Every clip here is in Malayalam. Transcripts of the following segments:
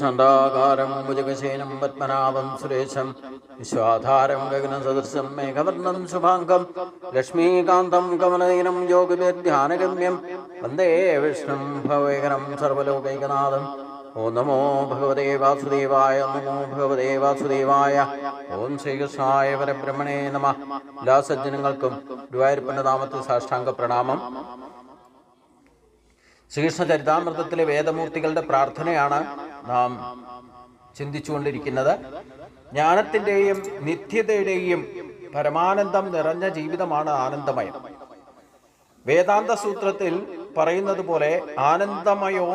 ശാന്താകാരം ഭുജഗശേനം പത്മനാഭം സുരേശം വിശ്വാധാരം ഗഗനസദൃശം മേഘവർണം ശുഭാംഗം ലക്ഷ്മീകാന്തം കമലനീനം യോഗവിധ്യാനഗമ്യം വന്ദേ വിഷ്ണും ഭവേകരം സർവലോകൈകനാഥം ഓം നമോ ഭഗവതേ വാസുദേവായ നമോ ഭഗവതേ വാസുദേവായ ഓം ശ്രീകൃഷ്ണായ പരബ്രഹ്മണേ നമ. എല്ലാ സജ്ജനങ്ങൾക്കും ഗുരുവായൂരപ്പന്റെ സാഷ്ടാംഗ പ്രണാമം. ശ്രീകൃഷ്ണ ചരിതാമൃതത്തിലെ വേദമൂർത്തികളുടെ പ്രാർത്ഥനയാണ് നാം ചിന്തിച്ചുകൊണ്ടിരിക്കുന്നത് ജ്ഞാനത്തിന്റെയും നിത്യതയുടെയും പരമാനന്ദം നിറഞ്ഞ ജീവിതമാണ് ആനന്ദമയം. വേദാന്ത സൂത്രത്തിൽ പറയുന്നത് പോലെ ആനന്ദമയോ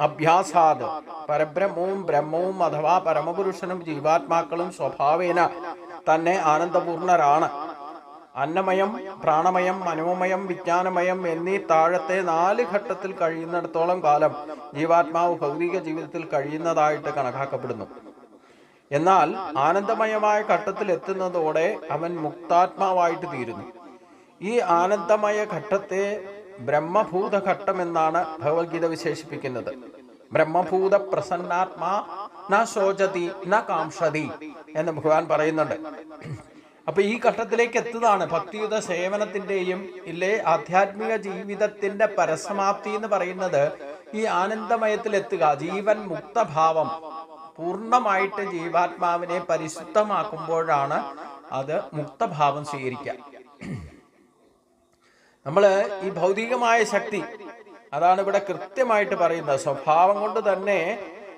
അഭ്യാസാദ് പരബ്രഹ്മവും ബ്രഹ്മവും അഥവാ പരമപുരുഷനും ജീവാത്മാക്കളും സ്വഭാവേന തന്നെ ആനന്ദപൂർണരാണ്. അന്നമയം പ്രാണമയം മനോമയം വിജ്ഞാനമയം എന്നീ താഴത്തെ നാല് ഘട്ടത്തിൽ കഴിയുന്നിടത്തോളം കാലം ജീവാത്മാവ് ഭൗതിക ജീവിതത്തിൽ കഴിയുന്നതായിട്ട് കണക്കാക്കപ്പെടുന്നു. എന്നാൽ ആനന്ദമയമായ ഘട്ടത്തിൽ എത്തുന്നതോടെ അവൻ മുക്താത്മാവായിട്ട് തീരുന്നു. ഈ ആനന്ദമയ ഘട്ടത്തെ ബ്രഹ്മഭൂത ഘട്ടം എന്നാണ് ഭഗവത്ഗീത വിശേഷിപ്പിക്കുന്നത്. ബ്രഹ്മഭൂത പ്രസന്നാത്മാ ന ശോചതി ന കാംഷതി എന്ന് ഭഗവാൻ പറയുന്നുണ്ട്. അപ്പൊ ഈ ഘട്ടത്തിലേക്ക് എത്തുന്നതാണ്. ഭക്തിയുത സേവനത്തിന്റെയും ഇല്ലേ ആധ്യാത്മിക ജീവിതത്തിന്റെ പരസമാപ്തി എന്ന് പറയുന്നത് ഈ ആനന്ദമയത്തിൽ എത്തുക. ജീവൻ മുക്തഭാവം. പൂർണമായിട്ട് ജീവാത്മാവിനെ പരിശുദ്ധമാക്കുമ്പോഴാണ് അത് മുക്തഭാവം സ്വീകരിക്കുക. നമ്മൾ ഈ ഭൗതികമായ ശക്തി അതാണ് ഇവിടെ കൃത്യമായിട്ട് പറയുന്നത്. സ്വഭാവം കൊണ്ട് തന്നെ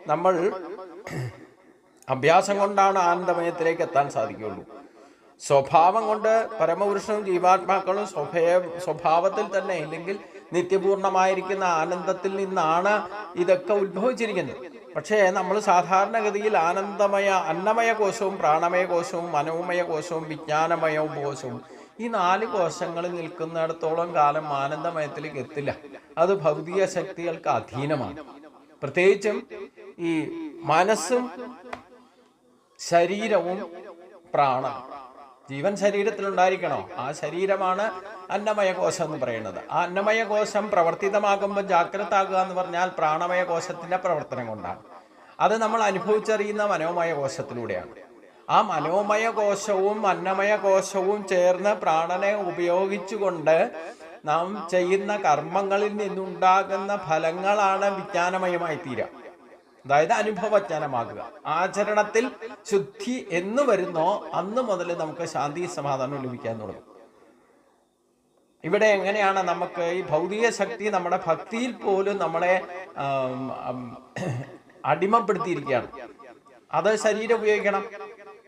നമ്മൾ അഭ്യാസം കൊണ്ടാണ് ആനന്ദമയത്തിലേക്ക് എത്താൻ സാധിക്കുകയുള്ളൂ. സ്വഭാവം കൊണ്ട് പരമപുരുഷനും ജീവാത്മാക്കളും സ്വഭയ സ്വഭാവത്തിൽ തന്നെ അല്ലെങ്കിൽ നിത്യപൂർണമായിരിക്കുന്ന ആനന്ദത്തിൽ നിന്നാണ് ഇതൊക്കെ ഉത്ഭവിച്ചിരിക്കുന്നത്. പക്ഷേ നമ്മൾ സാധാരണഗതിയിൽ ആനന്ദമയ അന്നമയ കോശവും പ്രാണമയ കോശവും മനോമയ കോശവും വിജ്ഞാനമയ കോശവും ഈ നാല് കോശങ്ങളിൽ നിൽക്കുന്നിടത്തോളം കാലം ആനന്ദമയത്തിലേക്ക് എത്തില്ല. അത് ഭൗതിക ശക്തികൾക്ക് അധീനമാണ്. പ്രത്യേകിച്ചും ഈ മനസ്സും ശരീരവും പ്രാണം ജീവൻ ശരീരത്തിൽ ഉണ്ടായിരിക്കണോ ആ ശരീരമാണ് അന്നമയ കോശം എന്ന് പറയുന്നത്. ആ അന്നമയ കോശം പ്രവർത്തിതമാകുമ്പോൾ ജാഗ്രത ആകുക എന്ന് പറഞ്ഞാൽ പ്രാണമയ കോശത്തിന്റെ പ്രവർത്തനം കൊണ്ടാണ്. അത് നമ്മൾ അനുഭവിച്ചറിയുന്ന മനോമയ കോശത്തിലൂടെയാണ് ആ മനോമയ കോശവും അന്നമയ കോശവും ചേർന്ന് പ്രാണനെ ഉപയോഗിച്ചുകൊണ്ട് നാം ചെയ്യുന്ന കർമ്മങ്ങളിൽ നിന്നുണ്ടാകുന്ന ഫലങ്ങളാണ് വിജ്ഞാനമയമായി തീരുക അതായത് അനുഭവജ്ഞാനമാകുക. ആചരണത്തിൽ ശുദ്ധി എന്ന് വരുന്നോ അന്ന് മുതൽ നമുക്ക് ശാന്തി സമാധാനം ലഭിക്കാൻ തുടങ്ങും. ഇവിടെ എങ്ങനെയാണ് നമുക്ക് ഈ ഭൗതിക ശക്തി നമ്മുടെ ഭക്തിയിൽ പോലും നമ്മളെ അടിമപ്പെടുത്തിയിരിക്കുകയാണ്. അത് ശരീരം ഉപയോഗിക്കണം.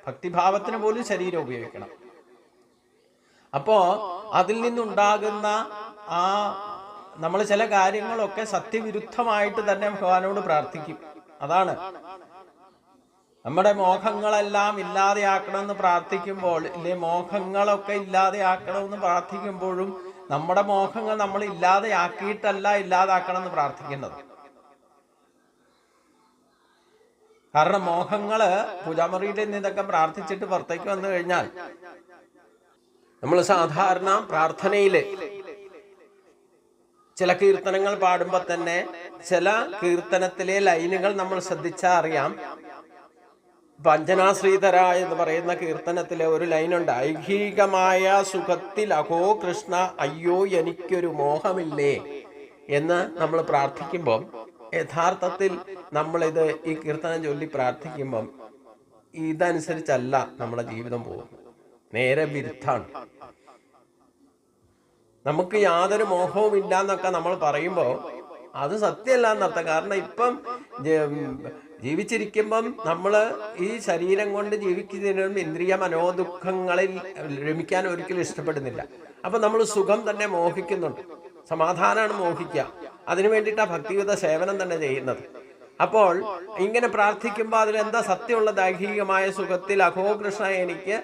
ഭക്തിഭാവത്തിന് പോലും ശരീരം ഉപയോഗിക്കണം. അപ്പോ അതിൽ നിന്നുണ്ടാകുന്ന ആ നമ്മൾ ചില കാര്യങ്ങളൊക്കെ സത്യവിരുദ്ധമായിട്ട് തന്നെ ഭഗവാനോട് പ്രാർത്ഥിക്കും. അതാണ്. നമ്മുടെ മോഹങ്ങളെല്ലാം ഇല്ലാതെയാക്കണമെന്ന് പ്രാർത്ഥിക്കുമ്പോൾ ഇല്ലേ മോഹങ്ങളൊക്കെ ഇല്ലാതെയാക്കണമെന്ന് പ്രാർത്ഥിക്കുമ്പോഴും നമ്മുടെ മോഹങ്ങൾ നമ്മൾ ഇല്ലാതെയാക്കിയിട്ടല്ല ഇല്ലാതാക്കണമെന്ന് പ്രാർത്ഥിക്കേണ്ടത്. കാരണം മോഹങ്ങൾ പൂജാമുറിയിൽ നിന്ന് ഇതൊക്കെ പ്രാർത്ഥിച്ചിട്ട് പുറത്തേക്ക് വന്നു കഴിഞ്ഞാൽ നമ്മൾ സാധാരണ പ്രാർത്ഥനയിൽ ചില കീർത്തനങ്ങൾ പാടുമ്പോൾ തന്നെ ചില കീർത്തനത്തിലെ ലൈനുകൾ നമ്മൾ ശ്രദ്ധിച്ചാൽ അറിയാം. പഞ്ചനാശ്രീധര എന്ന് പറയുന്ന കീർത്തനത്തിലെ ഒരു ലൈനുണ്ട്. ഐഹികമായ സുഖത്തിൽ അഹോ കൃഷ്ണ അയ്യോ എനിക്കൊരു മോഹമില്ലേ എന്ന് നമ്മൾ പ്രാർത്ഥിക്കുമ്പം യഥാർത്ഥത്തിൽ നമ്മളിത് ഈ കീർത്തനം ചൊല്ലി പ്രാർത്ഥിക്കുമ്പം ഇതനുസരിച്ചല്ല നമ്മുടെ ജീവിതം പോകുന്നത്. നേരെ വിരുദ്ധാണ്. നമുക്ക് യാതൊരു മോഹവും ഇല്ല എന്നൊക്കെ നമ്മൾ പറയുമ്പോൾ അത് സത്യമല്ല എന്നർത്ഥം. കാരണം ഇപ്പം ജീവിച്ചിരിക്കുമ്പം നമ്മൾ ഈ ശരീരം കൊണ്ട് ജീവിക്കുന്നതിനും ഇന്ദ്രിയ മനോദുഃഖങ്ങളിൽ രമിക്കാൻ ഒരിക്കലും ഇഷ്ടപ്പെടുന്നില്ല. അപ്പം നമ്മൾ സുഖം തന്നെ മോഹിക്കുന്നുണ്ട്. സമാധാനമാണ് മോഹിക്കുക. അതിനു വേണ്ടിയിട്ടാണ് ഭക്തിയുത സേവനം തന്നെ ചെയ്യുന്നത്. അപ്പോൾ ഇങ്ങനെ പ്രാർത്ഥിക്കുമ്പോൾ അതിലെന്താ സത്യമുള്ള ദൈഹികമായ സുഖത്തിൽ അഹോ കൃഷ്ണ എനിക്ക്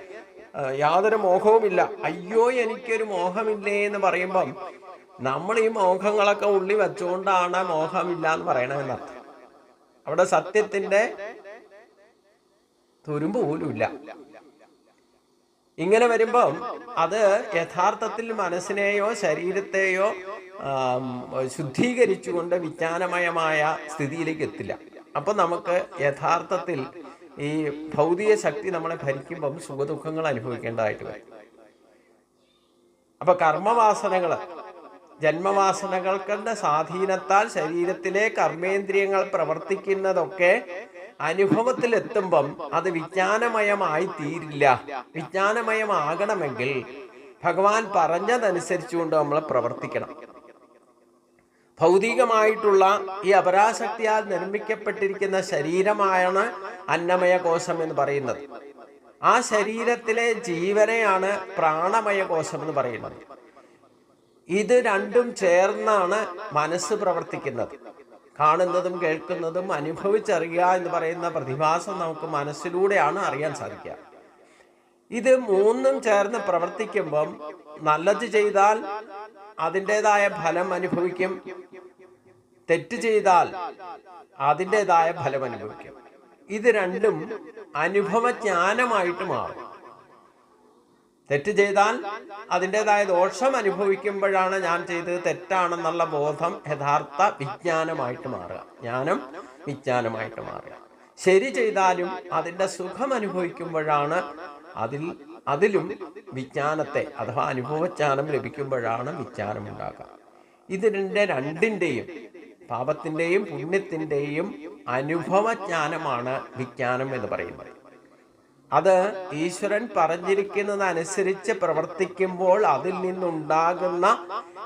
യാതൊരു മോഹവുമില്ല. അയ്യോ എനിക്കൊരു മോഹമില്ലേ എന്ന് പറയുമ്പം നമ്മൾ ഈ മോഹങ്ങളൊക്കെ ഉള്ളി വെച്ചുകൊണ്ടാണ് മോഹമില്ല എന്ന് പറയണമെന്നർത്ഥം അവിടെ സത്യത്തിന്റെ തുരുമ്പ് പോലുമില്ല ഇങ്ങനെ വരുമ്പം അത് യഥാർത്ഥത്തിൽ മനസ്സിനെയോ ശരീരത്തെയോ ശുദ്ധീകരിച്ചുകൊണ്ട് വിജ്ഞാനമയമായ സ്ഥിതിയിലേക്ക് എത്തില്ല. അപ്പം നമുക്ക് യഥാർത്ഥത്തിൽ ഈ ഭൗതിക ശക്തി നമ്മളെ ഭരിക്കുമ്പം സുഖദുഃഖങ്ങൾ അനുഭവിക്കേണ്ടതായിട്ട് വരും. അപ്പൊ കർമ്മവാസനകൾ ജന്മവാസനകൾക്കുടെ സ്വാധീനത്താൽ ശരീരത്തിലെ കർമ്മേന്ദ്രിയങ്ങൾ പ്രവർത്തിക്കുന്നതൊക്കെ അനുഭവത്തിലെത്തുമ്പം അത് വിജ്ഞാനമയമായി തീരില്ല. വിജ്ഞാനമയമാകണമെങ്കിൽ ഭഗവാൻ പറഞ്ഞതനുസരിച്ചുകൊണ്ട് നമ്മൾ പ്രവർത്തിക്കണം. ഭൗതികമായിട്ടുള്ള ഈ അപരാശക്തിയാൽ നിർമ്മിക്കപ്പെട്ടിരിക്കുന്ന ശരീരമായാണ് അന്നമയ കോശം എന്ന് പറയുന്നത്. ആ ശരീരത്തിലെ ജീവനെയാണ് പ്രാണമയ കോശം എന്ന് പറയുന്നത്. ഇത് രണ്ടും ചേർന്നാണ് മനസ്സ് പ്രവർത്തിക്കുന്നത്. കാണുന്നതും കേൾക്കുന്നതും അനുഭവിച്ചറിയുക എന്ന് പറയുന്ന പ്രതിഭാസം നമുക്ക് മനസ്സിലൂടെയാണ് അറിയാൻ സാധിക്കുക. ഇത് മൂന്നും ചേർന്ന് പ്രവർത്തിക്കുമ്പം നല്ലത് ചെയ്താൽ അതിന്റെതായ ഫലം അനുഭവിക്കും. തെറ്റ് ചെയ്താൽ അതിന്റെതായ ഫലം അനുഭവിക്കും. ഇത് രണ്ടും അനുഭവജ്ഞാനമായിട്ട് മാറും. തെറ്റ് ചെയ്താൽ അതിന്റെതായ ദോഷം അനുഭവിക്കുമ്പോഴാണ് ഞാൻ ചെയ്തത് തെറ്റാണെന്നുള്ള ബോധം യഥാർത്ഥ വിജ്ഞാനമായിട്ട് മാറുക. ജ്ഞാനം വിജ്ഞാനമായിട്ട് മാറുക. ശരി ചെയ്താലും അതിന്റെ സുഖം അനുഭവിക്കുമ്പോഴാണ് അതിൽ അതിലും വിജ്ഞാനത്തെ അഥവാ അനുഭവജ്ഞാനം ലഭിക്കുമ്പോഴാണ് വിജ്ഞാനം ഉണ്ടാക്കുക ഇതിന്റെ രണ്ടിന്റെയും പാപത്തിന്റെയും പുണ്യത്തിന്റെയും അനുഭവജ്ഞാനമാണ് വിജ്ഞാനം എന്ന് പറയുന്നത്. അത് ഈശ്വരൻ പറഞ്ഞിരിക്കുന്നതനുസരിച്ച് പ്രവർത്തിക്കുമ്പോൾ അതിൽ നിന്നുണ്ടാകുന്ന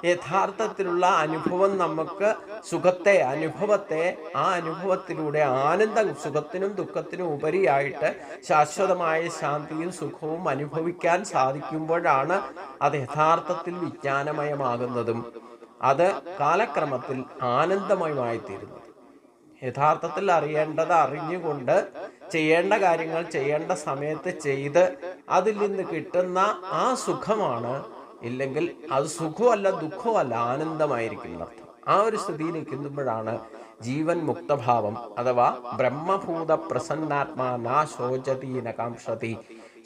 യഥാർത്ഥത്തിലുള്ള അനുഭവം നമുക്ക് സുഖത്തെ അനുഭവത്തെ ആ അനുഭവത്തിലൂടെ ആനന്ദം സുഖത്തിനും ദുഃഖത്തിനും ഉപരിയായിട്ട് ശാശ്വതമായ ശാന്തിയും സുഖവും അനുഭവിക്കാൻ സാധിക്കുമ്പോഴാണ് അത് യഥാർത്ഥത്തിൽ വിജ്ഞാനമയമാകുന്നതും. അത് കാലക്രമത്തിൽ ആനന്ദമയമായി തീരുന്നത് യഥാർത്ഥത്തിൽ അറിയേണ്ടത് അറിഞ്ഞുകൊണ്ട് ചെയ്യേണ്ട കാര്യങ്ങൾ ചെയ്യേണ്ട സമയത്ത് ചെയ്ത് അതിൽ നിന്ന് കിട്ടുന്ന ആ സുഖമാണ്. ഇല്ലെങ്കിൽ അത് സുഖമല്ല ദുഃഖമല്ല ആനന്ദമായിരിക്കും അർത്ഥം. ആ ഒരു സ്ഥിതിയിലേക്ക് എത്തുമ്പോഴാണ് ജീവൻ മുക്തഭാവം അഥവാ ബ്രഹ്മഭൂത പ്രസന്നാത്മാ നാ ശോചതി നകാംക്ഷതി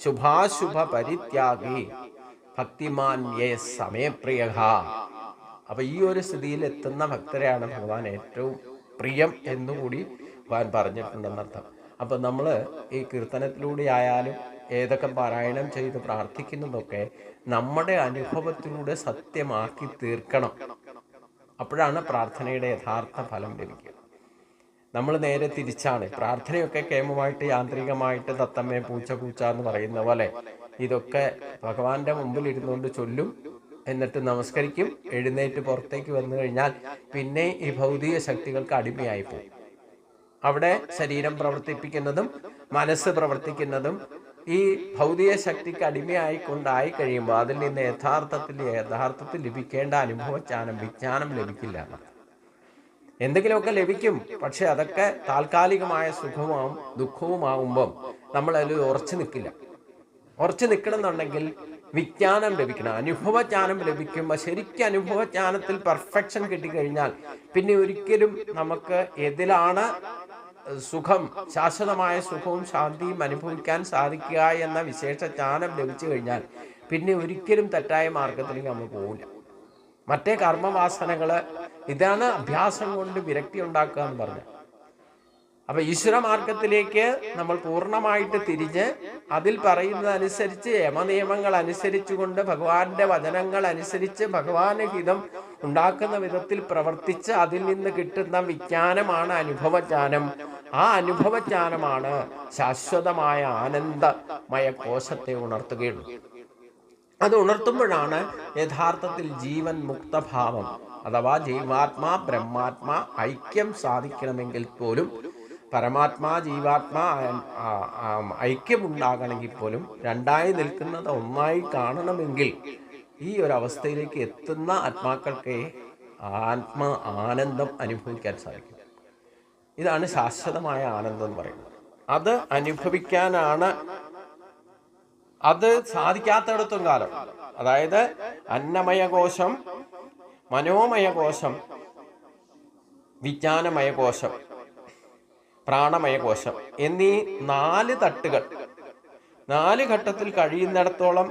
ശുഭാശുഭ പരിത്യാഗി ഭക്തിമാൻ യേ സമയപ്രിയ അപ്പൊ ഈ ഒരു സ്ഥിതിയിൽ എത്തുന്ന ഭക്തരെയാണ് ഭഗവാൻ ഏറ്റവും പ്രിയം എന്നുകൂടി ഭഗവാൻ പറഞ്ഞിട്ടുണ്ടെന്നർത്ഥം. അപ്പൊ നമ്മൾ ഈ കീർത്തനത്തിലൂടെ ആയാലും ഏതൊക്കെ പാരായണം ചെയ്ത് പ്രാർത്ഥിക്കുന്നതൊക്കെ നമ്മുടെ അനുഭവത്തിലൂടെ സത്യമാക്കി തീർക്കണം. അപ്പോഴാണ് പ്രാർത്ഥനയുടെ യഥാർത്ഥ ഫലം ലഭിക്കുക. നമ്മൾ നേരെ തിരിച്ചാണ്. പ്രാർത്ഥനയൊക്കെ കേമമായിട്ട് യാന്ത്രികമായിട്ട് തത്തമ്മേ പൂച്ച പൂച്ച എന്ന് പറയുന്ന പോലെ ഇതൊക്കെ ഭഗവാന്റെ മുമ്പിൽ ഇരുന്നുകൊണ്ട് ചൊല്ലും. എന്നിട്ട് നമസ്കരിക്കും. എഴുന്നേറ്റ് പുറത്തേക്ക് വന്നു കഴിഞ്ഞാൽ പിന്നെ ഈ ഭൗതിക ശക്തികൾക്ക് അടിമയായി പോകും അവിടെ ശരീരം പ്രവർത്തിപ്പിക്കുന്നതും മനസ്സ് പ്രവർത്തിക്കുന്നതും ഈ ഭൗതിക ശക്തിക്ക് അടിമയായിക്കൊണ്ടായി കഴിയുമ്പോൾ അതിൽ നിന്ന് യഥാർത്ഥത്തിൽ യഥാർത്ഥത്തിൽ ലഭിക്കേണ്ട അനുഭവജ്ഞാനം വിജ്ഞാനം ലഭിക്കില്ല. എന്തെങ്കിലുമൊക്കെ ലഭിക്കും. പക്ഷെ അതൊക്കെ താൽക്കാലികമായ സുഖമാവും ദുഃഖവുമാകുമ്പം നമ്മളതിൽ ഉറച്ചു നിൽക്കില്ല. ഉറച്ചു നിൽക്കണമെന്നുണ്ടെങ്കിൽ വിജ്ഞാനം ലഭിക്കണം. അനുഭവജ്ഞാനം ലഭിക്കുമ്പോൾ ശരിക്കും അനുഭവജ്ഞാനത്തിൽ പെർഫെക്ഷൻ കിട്ടിക്കഴിഞ്ഞാൽ പിന്നെ ഒരിക്കലും നമുക്ക് എതിലാണ് സുഖം ശാശ്വതമായ സുഖവും ശാന്തിയും അനുഭവിക്കാൻ സാധിക്കുക എന്ന വിശേഷ ജ്ഞാനം ലഭിച്ചു കഴിഞ്ഞാൽ പിന്നെ ഒരിക്കലും തെറ്റായ മാർഗത്തിലേക്ക് നമ്മൾ പോകില്ല മറ്റേ കർമ്മവാസനകൾ ഇതാണ് അഭ്യാസം കൊണ്ട് വിരക്തി ഉണ്ടാക്കുക എന്ന് പറഞ്ഞു അപ്പൊ ഈശ്വര മാർഗത്തിലേക്ക് നമ്മൾ പൂർണമായിട്ട് തിരിഞ്ഞ് അതിൽ പറയുന്നതനുസരിച്ച് യമനിയമങ്ങൾ അനുസരിച്ചുകൊണ്ട് ഭഗവാന്റെ വചനങ്ങൾ അനുസരിച്ച് ഭഗവാന് ഹിതം ഉണ്ടാക്കുന്ന വിധത്തിൽ പ്രവർത്തിച്ച് അതിൽ നിന്ന് കിട്ടുന്ന വിജ്ഞാനമാണ് അനുഭവജ്ഞാനം. ആ അനുഭവജ്ഞാനമാണ് ശാശ്വതമായ ആനന്ദമയ കോശത്തെ ഉണർത്തുകയുള്ളൂ. അത് ഉണർത്തുമ്പോഴാണ് യഥാർത്ഥത്തിൽ ജീവൻ മുക്തഭാവം. അഥവാ ജീവാത്മാ ബ്രഹ്മാത്മാ ഐക്യം സാധിക്കണമെങ്കിൽ പോലും പരമാത്മാ ജീവാത്മാ ഐക്യമുണ്ടാകണമെങ്കിൽ പോലും രണ്ടായി നിൽക്കുന്നത് ഒന്നായി കാണണമെങ്കിൽ ഈ ഒരു അവസ്ഥയിലേക്ക് എത്തുന്ന ആത്മാക്കൾക്ക് ആത്മ ആനന്ദം അനുഭവിക്കാൻ സാധിക്കും. ഇതാണ് ശാശ്വതമായ ആനന്ദം എന്ന് പറയുന്നത്. അത് അനുഭവിക്കാനാണ് അത് സാധിക്കാത്തടത്തും കാലം. അതായത് അന്നമയകോശം മനോമയകോശം വിജ്ഞാനമയകോശം കോശം വിജ്ഞാനമയ കോശം പ്രാണമയ കോശം എന്നീ നാല് തട്ടുകൾ. നാല് ഘട്ടത്തിൽ കഴിയുന്നിടത്തോളം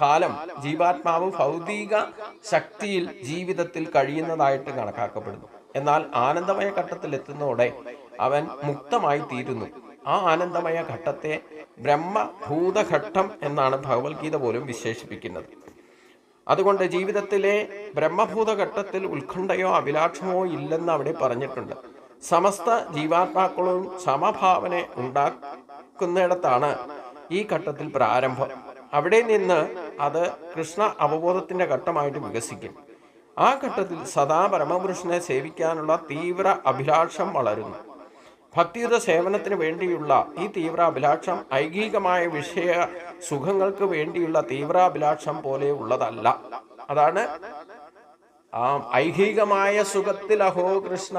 കാലം ജീവാത്മാവ് ഭൗതിക ശക്തിയിൽ ജീവിതത്തിൽ കഴിയുന്നതായിട്ട് കണക്കാക്കപ്പെടുന്നു. എന്നാൽ ആനന്ദമയ ഘട്ടത്തിൽ എത്തുന്നതോടെ അവൻ മുക്തമായി തീരുന്നു. ആ ആനന്ദമയ ഘട്ടത്തെ ബ്രഹ്മഭൂതഘട്ടം എന്നാണ് ഭഗവത്ഗീത പോലും വിശേഷിപ്പിക്കുന്നത്. അതുകൊണ്ട് ജീവിതത്തിലെ ബ്രഹ്മഭൂതഘട്ടത്തിൽ ഉത്കണ്ഠയോ അഭിലാഷമോ ഇല്ലെന്ന് അവിടെ പറഞ്ഞിട്ടുണ്ട്. സമസ്ത ജീവാത്മാക്കളും സമഭാവന ഉണ്ടാക്കുന്നിടത്താണ് ഈ ഘട്ടത്തിൽ പ്രാരംഭം. അവിടെ നിന്ന് അത് കൃഷ്ണ അവബോധത്തിന്റെ ഘട്ടമായിട്ട് വികസിക്കും. ആ ഘട്ടത്തിൽ സദാ പരമപുരുഷനെ സേവിക്കാനുള്ള തീവ്ര അഭിലാഷം വളരുന്നു. ഭക്തിയുത സേവനത്തിന് വേണ്ടിയുള്ള ഈ തീവ്ര അഭിലാഷം ഐഹികമായ വിഷയ സുഖങ്ങൾക്ക് വേണ്ടിയുള്ള തീവ്ര അഭിലാഷം പോലെ ഉള്ളതല്ല. അതാണ് ആ ഐഹികമായ സുഖത്തിൽ അഹോ കൃഷ്ണ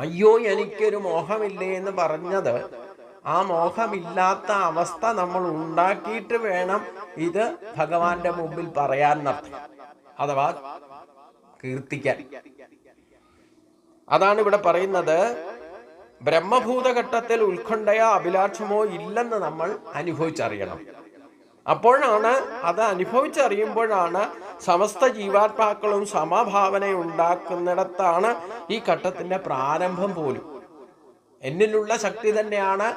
അയ്യോ എനിക്കൊരു മോഹമില്ലേ എന്ന് പറഞ്ഞത്. ആ മോഹമില്ലാത്ത അവസ്ഥ നമ്മൾ ഉണ്ടാക്കിയിട്ട് വേണം ഇത് ഭഗവാന്റെ മുമ്പിൽ പറയാൻ എന്നർത്ഥം അഥവാ കീർത്തിക്കാൻ. അതാണ് ഇവിടെ പറയുന്നത്. ബ്രഹ്മഭൂതഘട്ടത്തിൽ ഉത്കണ്ഠയോ അഭിലാഷമോ ഇല്ലെന്ന് നമ്മൾ അനുഭവിച്ചറിയണം. അപ്പോഴാണ് അത് അനുഭവിച്ചറിയുമ്പോഴാണ് സമസ്ത ജീവാത്മാക്കളും സമഭാവന ഉണ്ടാക്കുന്നിടത്താണ് ഈ ഘട്ടത്തിന്റെ പ്രാരംഭം പോലും. എന്നിലുള്ള ശക്തി തന്നെയാണ്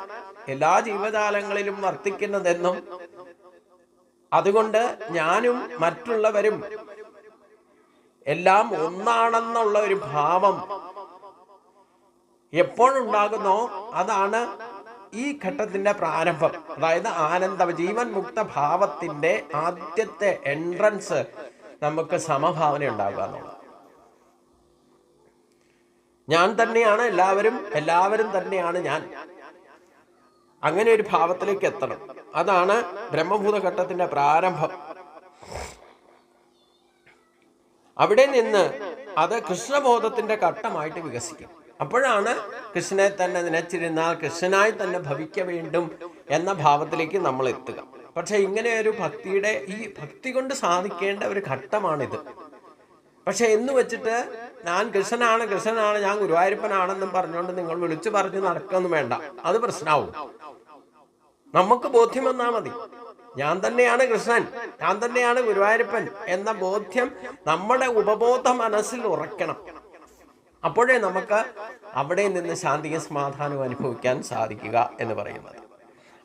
എല്ലാ ജീവജാലങ്ങളിലും വർത്തിക്കുന്നതെന്നും അതുകൊണ്ട് ഞാനും മറ്റുള്ളവരും എല്ലാം ഒന്നാണെന്നുള്ള ഒരു ഭാവം എപ്പോഴുണ്ടാകുന്നോ അതാണ് ഈ ഘട്ടത്തിന്റെ പ്രാരംഭം അതായത് ആനന്ദ ജീവൻ മുക്ത ഭാവത്തിന്റെ ആദ്യത്തെ എൻട്രൻസ് നമുക്ക് സമഭാവന ഉണ്ടാകുക എന്നുള്ളത്. ഞാൻ തന്നെയാണ് എല്ലാവരും എല്ലാവരും തന്നെയാണ് ഞാൻ. അങ്ങനെ ഒരു ഭാവത്തിലേക്ക് എത്തണം. അതാണ് ബ്രഹ്മഭൂത ഘട്ടത്തിന്റെ പ്രാരംഭം. അവിടെ നിന്ന് അത് കൃഷ്ണബോധത്തിന്റെ ഘട്ടമായിട്ട് വികസിക്കും. അപ്പോഴാണ് കൃഷ്ണനെ തന്നെ നനച്ചിരുന്നാൽ കൃഷ്ണനായി തന്നെ ഭവിക്ക വേണ്ടും എന്ന ഭാവത്തിലേക്ക് നമ്മൾ എത്തുക. പക്ഷെ ഇങ്ങനെ ഒരു ഭക്തിയുടെ ഈ ഭക്തി കൊണ്ട് സാധിക്കേണ്ട ഒരു ഘട്ടമാണിത്. പക്ഷെ എന്ന് വെച്ചിട്ട് ഞാൻ കൃഷ്ണനാണ് കൃഷ്ണനാണ് ഞാൻ ഗുരുവായൂരപ്പനാണെന്നും പറഞ്ഞുകൊണ്ട് നിങ്ങൾ വിളിച്ചു പറഞ്ഞ് നടക്കൊന്നും വേണ്ട. അത് പ്രശ്നമാവും നമുക്ക് ബോധ്യം വന്നാൽ മതി. ഞാൻ തന്നെയാണ് കൃഷ്ണൻ ഞാൻ തന്നെയാണ് ഗുരുവായൂരപ്പൻ എന്ന ബോധ്യം നമ്മുടെ ഉപബോധ മനസ്സിൽ ഉറക്കണം. അപ്പോഴേ നമുക്ക് അവിടെ നിന്ന് ശാന്തിയും സമാധാനവും അനുഭവിക്കാൻ സാധിക്കുക എന്ന് പറയുന്നത്.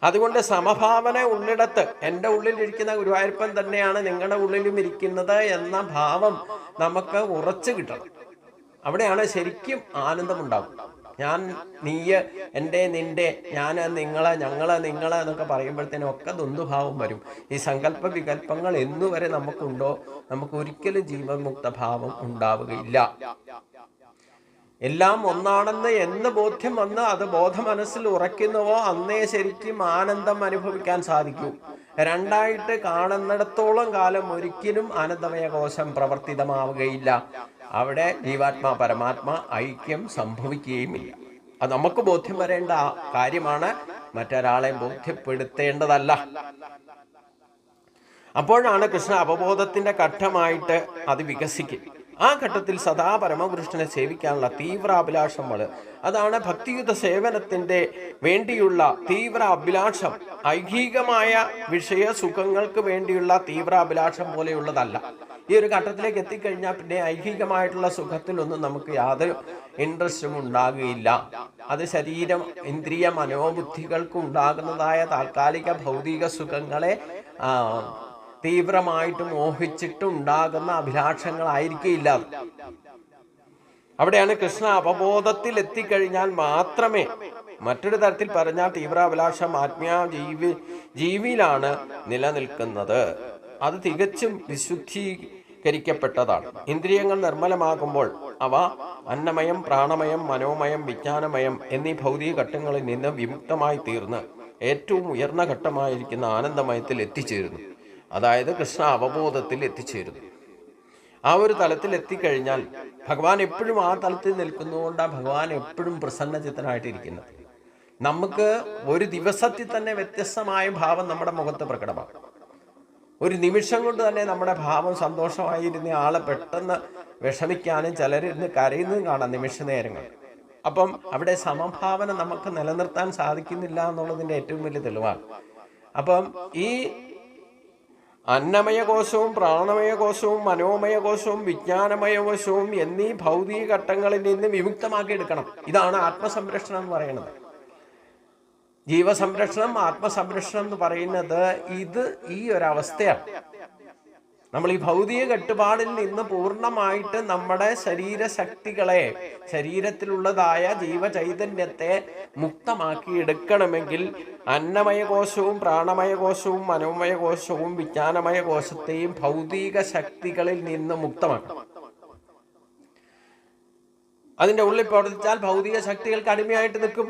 അതുകൊണ്ട് സമഭാവന ഉള്ളിടത്ത് എന്റെ ഉള്ളിലിരിക്കുന്ന ഗുരുവായൂരപ്പൻ തന്നെയാണ് നിങ്ങളുടെ ഉള്ളിലും ഇരിക്കുന്നത് എന്ന ഭാവം നമുക്ക് ഉറച്ചു കിട്ടണം. അവിടെയാണ് ശരിക്കും ആനന്ദമുണ്ടാകും ഞാൻ നീയ് എന്റെ നിന്റെ ഞാൻ നിങ്ങളെ ഞങ്ങളെ നിങ്ങളെ എന്നൊക്കെ പറയുമ്പോഴത്തേനും ഒക്കെ ദ്വന്ദ്ഭാവം വരും. ഈ സങ്കല്പ വികല്പങ്ങൾ എന്നുവരെ നമുക്കുണ്ടോ? നമുക്ക് ഒരിക്കലും ജീവൻമുക്ത ഭാവം ഉണ്ടാവുകയില്ല. എല്ലാം ഒന്നാണെന്ന് എന്ന് ബോധ്യം വന്ന് അത് ബോധ മനസ്സിൽ ഉറയ്ക്കുന്നുവോ അന്നേ ശരിക്കും ആനന്ദം അനുഭവിക്കാൻ സാധിക്കൂ. രണ്ടായിട്ട് കാണുന്നിടത്തോളം കാലം ഒരിക്കലും ആനന്ദമയ കോശം പ്രവർത്തിതമാവുകയില്ല. അവിടെ ജീവാത്മാ പരമാത്മ ഐക്യം സംഭവിക്കുകയുമില്ല. അത് നമുക്ക് ബോധ്യം വരേണ്ട കാര്യമാണ് മറ്റൊരാളെ ബോധ്യപ്പെടുത്തേണ്ടതല്ല. അപ്പോഴാണ് കൃഷ്ണ അവബോധത്തിന്റെ ഘട്ടമായിട്ട് അത് വികസിക്കും ആ ഘട്ടത്തിൽ സദാ പരമപുരുഷനെ സേവിക്കാനുള്ള തീവ്ര അഭിലാഷങ്ങൾ അതാണ് ഭക്തിയുത സേവനത്തിന്റെ വേണ്ടിയുള്ള തീവ്ര അഭിലാഷം ഐഹികമായ വിഷയ സുഖങ്ങൾക്ക് വേണ്ടിയുള്ള തീവ്ര അഭിലാഷം പോലെയുള്ളതല്ല. ഈ ഒരു ഘട്ടത്തിലേക്ക് എത്തിക്കഴിഞ്ഞാൽ പിന്നെ ഐഹികമായിട്ടുള്ള സുഖത്തിലൊന്നും നമുക്ക് യാതൊരു ഇൻട്രസ്റ്റും ഉണ്ടാകുകയില്ല. അത് ശരീരം ഇന്ദ്രിയ മനോബുദ്ധികൾക്ക് ഉണ്ടാകുന്നതായ താൽക്കാലിക ഭൗതിക സുഖങ്ങളെ തീവ്രമായിട്ട് മോഹിച്ചിട്ടുണ്ടാകുന്ന അഭിലാഷങ്ങളായിരിക്കില്ല. അവിടെയാണ് കൃഷ്ണ അവബോധത്തിൽ എത്തിക്കഴിഞ്ഞാൽ മാത്രമേ മറ്റൊരു തരത്തിൽ പറഞ്ഞാൽ തീവ്ര അഭിലാഷം ആത്മീയ ജീവി ജീവിയിലാണ് നിലനിൽക്കുന്നത്. അത് തികച്ചും വിശുദ്ധീകരിക്കപ്പെട്ടതാണ്. ഇന്ദ്രിയങ്ങൾ നിർമ്മലമാകുമ്പോൾ അവ അന്നമയം പ്രാണമയം മനോമയം വിജ്ഞാനമയം എന്നീ ഭൗതിക ഘട്ടങ്ങളിൽ നിന്ന് വിമുക്തമായി തീർന്ന് ഏറ്റവും ഉയർന്ന ഘട്ടമായിരിക്കുന്ന ആനന്ദമയത്തിൽ എത്തിച്ചേരുന്നു. അതായത് കൃഷ്ണ അവബോധത്തിൽ എത്തിച്ചേരുന്നു. ആ ഒരു തലത്തിൽ എത്തിക്കഴിഞ്ഞാൽ ഭഗവാൻ എപ്പോഴും ആ തലത്തിൽ നിൽക്കുന്നതുകൊണ്ടാണ് ഭഗവാൻ എപ്പോഴും പ്രസന്നചിത്തനായിട്ടിരിക്കുന്നത്. നമുക്ക് ഒരു ദിവസത്തിൽ തന്നെ വ്യത്യസ്തമായ ഭാവം നമ്മുടെ മുഖത്ത് പ്രകടമാകും. ഒരു നിമിഷം കൊണ്ട് തന്നെ നമ്മുടെ ഭാവം സന്തോഷമായിരുന്ന ആളെ പെട്ടെന്ന് വിഷമിക്കാനും ചിലരിന്ന് കരയുന്നതും കാണാം നിമിഷ നേരങ്ങൾ. അപ്പം അവിടെ സമഭാവന നമുക്ക് നിലനിർത്താൻ സാധിക്കുന്നില്ല എന്നുള്ളതിന്റെ ഏറ്റവും വലിയ തെളിവാണ്. അപ്പം ഈ അന്നമയ പ്രാണമയകോശവും മനോമയകോശവും കോശവും മനോമയ കോശവും വിജ്ഞാനമയ കോശവും എന്നീ ഭൗതിക ഘട്ടങ്ങളിൽ നിന്ന് വിമുക്തമാക്കി എടുക്കണം ഇതാണ് ആത്മസംരക്ഷണം എന്ന് പറയുന്നത്. ജീവസംരക്ഷണം ആത്മസംരക്ഷണം എന്ന് പറയുന്നത് ഇത് ഈ ഒരവസ്ഥയാണ് നമ്മൾ ഈ ഭൗതിക കെട്ടുപാടിൽ നിന്ന് പൂർണമായിട്ട് നമ്മുടെ ശരീരശക്തികളെ ശരീരത്തിലുള്ളതായ ജീവചൈതന്യത്തെ മുക്തമാക്കി എടുക്കണമെങ്കിൽ അന്നമയ കോശവും പ്രാണമയ കോശവും മനോമയ കോശവും വിജ്ഞാനമയ കോശത്തെയും ഭൗതിക ശക്തികളിൽ നിന്ന് മുക്തമാക്കണം. അതിന്റെ ഉള്ളിൽ പ്രവർത്തിച്ചാൽ ഭൗതിക ശക്തികൾക്ക് അടിമയായിട്ട് നിൽക്കും.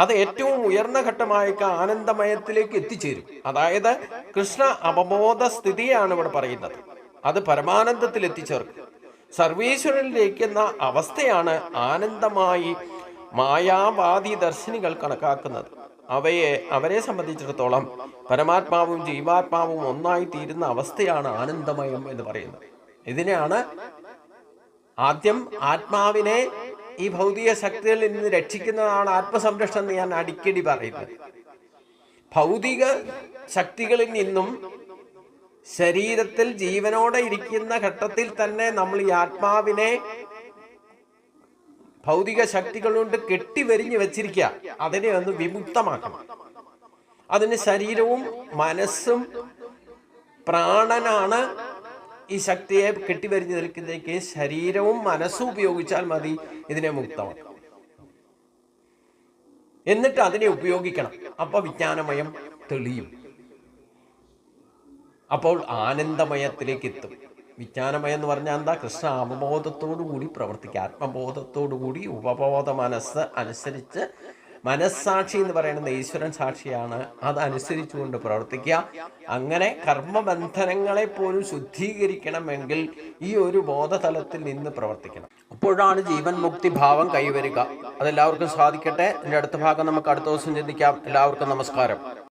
അത് ഏറ്റവും ഉയർന്ന ഘട്ടമായേക്ക് ആനന്ദമയത്തിലേക്ക് എത്തിച്ചേരും. അതായത് കൃഷ്ണ അവബോധ സ്ഥിതിയാണ് ഇവിടെ പറയുന്നത്. അത് പരമാനന്ദത്തിൽ എത്തിച്ചേർക്കും. സർവീശ്വരനിലേക്കുന്ന അവസ്ഥയാണ് ആനന്ദമായി മായാവാദി ദർശിനികൾ കണക്കാക്കുന്നത്. അവയെ അവരെ സംബന്ധിച്ചിടത്തോളം പരമാത്മാവും ജീവാത്മാവും ഒന്നായി തീരുന്ന അവസ്ഥയാണ് ആനന്ദമയം എന്ന് പറയുന്നത്. ഇതിനെയാണ് ആദ്യം ആത്മാവിനെ ഈ ഭൗതിക ശക്തികളിൽ നിന്ന് രക്ഷിക്കുന്നതാണ് ആത്മസംരക്ഷണം എന്ന് ഞാൻ അടിക്കടി പറയുന്നത് ഭൗതിക ശക്തികളിൽ നിന്നും ശരീരത്തിൽ ജീവനോടെ ഇരിക്കുന്ന ഘട്ടത്തിൽ തന്നെ നമ്മൾ ഈ ആത്മാവിനെ ഭൗതിക ശക്തികൾ കൊണ്ട് കെട്ടിവരിഞ്ഞു വെച്ചിരിക്കുക അതിനെ ഒന്ന് വിമുക്തമാക്കണം. അതിന് ശരീരവും മനസ്സും പ്രാണനാണ് ഈ ശക്തിയെ കെട്ടിവരിഞ്ഞു നിൽക്കുന്നതിലേക്ക് ശരീരവും മനസ്സും ഉപയോഗിച്ചാൽ മതി ഇതിനെ മുക്തമാക്കാം. എന്നിട്ട് അതിനെ ഉപയോഗിക്കണം. അപ്പൊ വിജ്ഞാനമയം തെളിയും. അപ്പോൾ ആനന്ദമയത്തിലേക്ക് എത്തും വിജ്ഞാനമയം എന്ന് പറഞ്ഞാൽ എന്താ? കൃഷ്ണ അവബോധത്തോടു കൂടി പ്രവർത്തിക്കുക. ആത്മബോധത്തോടു കൂടി ഉപബോധ മനസ്സ് അനുസരിച്ച് മനസ്സാക്ഷി എന്ന് പറയുന്നത് ഈശ്വരൻ സാക്ഷിയാണ്. അതനുസരിച്ചുകൊണ്ട് പ്രവർത്തിക്കുക. അങ്ങനെ കർമ്മബന്ധനങ്ങളെ പോലും ശുദ്ധീകരിക്കണമെങ്കിൽ ഈ ഒരു ബോധതലത്തിൽ നിന്ന് പ്രവർത്തിക്കണം. അപ്പോഴാണ് ജീവൻ മുക്തി ഭാവം കൈവരിക. അതെല്ലാവർക്കും സാധിക്കട്ടെ. എന്റെ അടുത്ത ഭാഗം നമുക്ക് അടുത്ത ദിവസം ചിന്തിക്കാം. എല്ലാവർക്കും നമസ്കാരം.